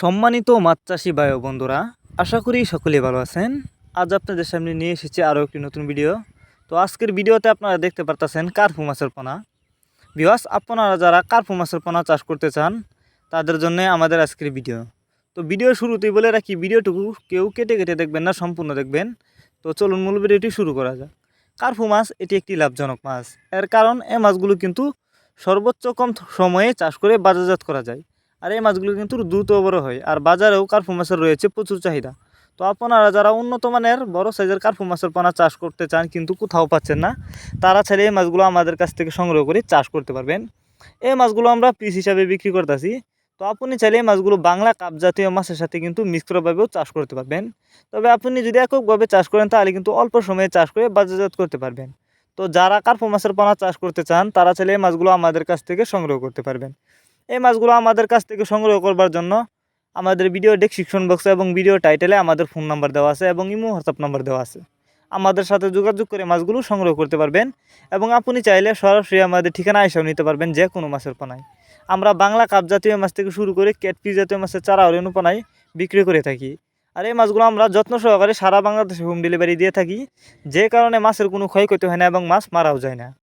সম্মানিত মাছ চাষি বায়ু বন্ধুরা, আশা করি সকলেই ভালো আছেন। আজ আপনাদের সামনে নিয়ে এসেছি আরও একটি নতুন ভিডিও। তো আজকের ভিডিওতে আপনারা দেখতে পারতেছেন কার্পু মাছের পোনা। বিওয়াস আপনারা যারা কার্পু মাছের পোনা চাষ করতে চান, তাদের জন্য আমাদের আজকের ভিডিও। তো ভিডিও শুরুতেই বলে রাখি, ভিডিওটুকু কেউ কেটে কেটে দেখবেন না, সম্পূর্ণ দেখবেন। তো চলুন মূল ভিডিওটি শুরু করা যাক। কার্ফু মাছ এটি একটি লাভজনক মাছ। এর কারণ, এ মাছগুলো কিন্তু সর্বোচ্চ কম সময়ে চাষ করে বাজারজাত করা যায়। আর এই মাছগুলো কিন্তু দ্রুত বড় হয়। আর বাজারেও কার্পু মাছের রয়েছে প্রচুর চাহিদা। তো আপনারা যারা উন্নত মানের বড় সাইজের কার্পু মাছের পোনা চাষ করতে চান কিন্তু কোথাও পাচ্ছেন না, তারা চাইলে এই মাছগুলো আমাদের কাছ থেকে সংগ্রহ করে চাষ করতে পারবেন। এই মাছগুলো আমরা পিস হিসাবে বিক্রি করতেছি। তো আপনি চাইলে এই মাছগুলো বাংলা কাপ জাতীয় মাছের সাথে কিন্তু মিশ্রভাবেও চাষ করতে পারবেন। তবে আপনি যদি এককভাবে চাষ করেন, তাহলে কিন্তু অল্প সময়ে চাষ করে বাজারজাত করতে পারবেন। তো যারা কার্পু মাছের পোনা চাষ করতে চান, তারা চাইলে এই মাছগুলো আমাদের কাছ থেকে সংগ্রহ করতে পারবেন। এই মাছগুলো আমাদের কাছ থেকে সংগ্রহ করবার জন্য আমাদের ভিডিও ডেসক্রিপশন বক্সে এবং ভিডিও টাইটেলে আমাদের ফোন নাম্বার দেওয়া আছে এবং ইমো হোয়াটসঅ্যাপ নাম্বার দেওয়া আছে। আমাদের সাথে যোগাযোগ করে মাছগুলো সংগ্রহ করতে পারবেন এবং আপনি চাইলে সরাসরি আমাদের ঠিকানা এসেও নিতে পারবেন যে কোনো মাছের পোনায়। আমরা বাংলা কাপ জাতীয় মাছ থেকে শুরু করে ক্যাটপি জাতীয় মাছের চারা হরিণু পোনায় বিক্রি করে থাকি। আর এই মাছগুলো আমরা যত্ন সহকারে সারা বাংলাদেশে হোম ডেলিভারি দিয়ে থাকি, যে কারণে মাছের কোনো ক্ষয়ক্ষতি হয় না এবং মাছ মারাও যায় না।